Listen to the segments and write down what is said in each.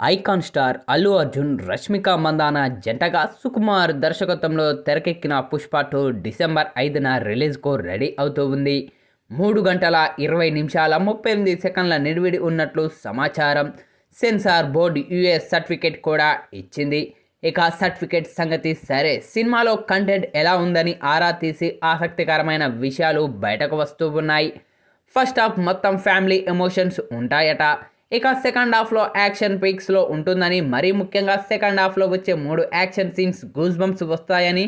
Icon star Allu Arjun Rashmika Mandanna జంటగా సుకుమార్ దర్శకత్వంలో తెరకెక్కిన పుష్ప టూ డిసెంబర్ ఐదున రిలీజ్కు రెడీ అవుతూ ఉంది. మూడు గంటల ఇరవై నిమిషాల ముప్పై ఎనిమిది సెకండ్ల నిడివిడి ఉన్నట్లు సమాచారం సెన్సార్ బోర్డు యుఎస్ సర్టిఫికేట్ కూడా ఇచ్చింది. ఇక సర్టిఫికేట్ సంగతి సరే. సినిమాలో కంటెంట్ ఎలా ఉందని ఆరా తీసి ఆసక్తికరమైన విషయాలు బయటకు వస్తూ ఉన్నాయి. ఫస్ట్ హాఫ్ మొత్తం ఫ్యామిలీ ఎమోషన్స్ ఉంటాయట. ఇక సెకండ్ హాఫ్లో యాక్షన్ పీక్స్లో ఉంటుందని మరీ ముఖ్యంగా సెకండ్ హాఫ్లో వచ్చే మూడు యాక్షన్ సీన్స్ గూస్ బంప్స్ వస్తాయని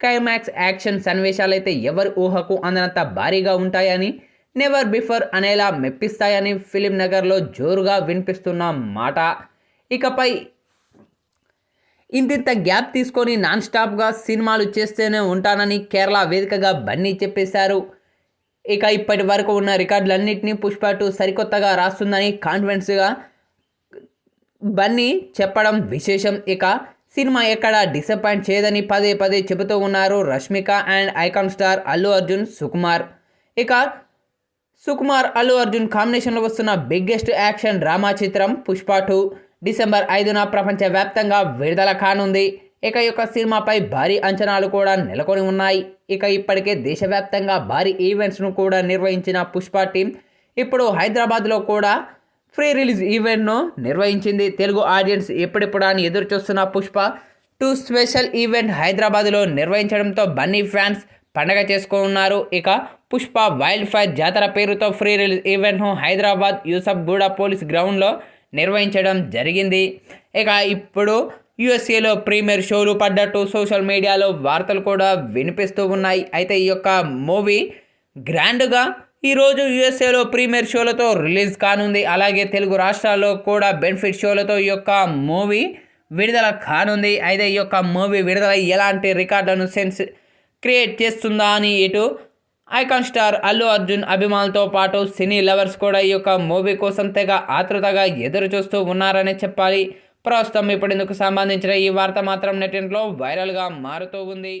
క్లైమాక్స్ యాక్షన్ సన్నివేశాలు అయితే ఎవరి ఊహకు అందనంత భారీగా ఉంటాయని నెవర్ బిఫోర్ అనేలా మెప్పిస్తాయని ఫిలిం నగర్లో జోరుగా వినిపిస్తున్న మాట. ఇకపై ఇంతింత గ్యాప్ తీసుకొని నాన్ స్టాప్గా సినిమాలు చేస్తూనే ఉంటానని కేరళ వేదికగా బన్నీ చెప్పేశారు. ఇక ఇప్పటి వరకు ఉన్న రికార్డులన్నింటినీ పుష్ప టూ సరికొత్తగా రాస్తుందని కాన్ఫిడెన్స్గా బన్నీ చెప్పడం విశేషం. ఇక సినిమా ఎక్కడ డిసప్పాయింట్ చేయదని పదే పదే చెబుతూ ఉన్నారు Rashmika and icon star Allu Arjun Sukumar. ఇక సుకుమార్ అల్లు అర్జున్ కాంబినేషన్లో వస్తున్న బిగ్గెస్ట్ యాక్షన్ డ్రామా చిత్రం పుష్ప టూ డిసెంబర్ ఐదున ప్రపంచవ్యాప్తంగా విడుదల కానుంది. ఇక యొక్క సినిమాపై భారీ అంచనాలు కూడా నెలకొని ఉన్నాయి. ఇక ఇప్పటికే దేశవ్యాప్తంగా భారీ ఈవెంట్స్ను కూడా నిర్వహించిన పుష్ప టీం ఇప్పుడు హైదరాబాద్లో కూడా ఫ్రీ రిలీజ్ ఈవెంట్ను నిర్వహించింది. తెలుగు ఆడియన్స్ ఎప్పుడెప్పుడు అని ఎదురు చూస్తున్న పుష్ప టూ స్పెషల్ ఈవెంట్ హైదరాబాద్లో నిర్వహించడంతో బన్నీ ఫ్యాన్స్ పండగ చేసుకున్నారు. ఇక పుష్ప వైల్డ్ ఫైర్ జాతర పేరుతో ఫ్రీ రిలీజ్ ఈవెంట్ను హైదరాబాద్ యూసఫ్గూడ పోలీస్ గ్రౌండ్లో నిర్వహించడం జరిగింది. ఇక ఇప్పుడు యుఎస్ఏలో ప్రీమియర్ షోలు పడ్డట్టు సోషల్ మీడియాలో వార్తలు కూడా వినిపిస్తూ ఉన్నాయి. అయితే ఈ యొక్క మూవీ గ్రాండ్గా ఈరోజు యుఎస్ఏలో ప్రీమియర్ షోలతో రిలీజ్ కానుంది. అలాగే తెలుగు రాష్ట్రాల్లో కూడా బెనిఫిట్ షోలతో ఈ యొక్క మూవీ విడుదల కానుంది. అయితే ఈ యొక్క మూవీ విడుదల ఎలాంటి రికార్డులను సెన్స్ క్రియేట్ చేస్తుందా అని ఇటు ఐకాన్ స్టార్ అల్లు అర్జున్ అభిమానులతో పాటు సినీ లవర్స్ కూడా ఈ యొక్క మూవీ కోసం తెగ ఆతృతగా ఎదురు చూస్తూ ఉన్నారనే చెప్పాలి. ప్రస్తుతం ఇప్పుడు ఇందుకు సంబంధించిన ఈ వార్త మాత్రం నెటింట్లో వైరల్గా మారుతూ ఉంది.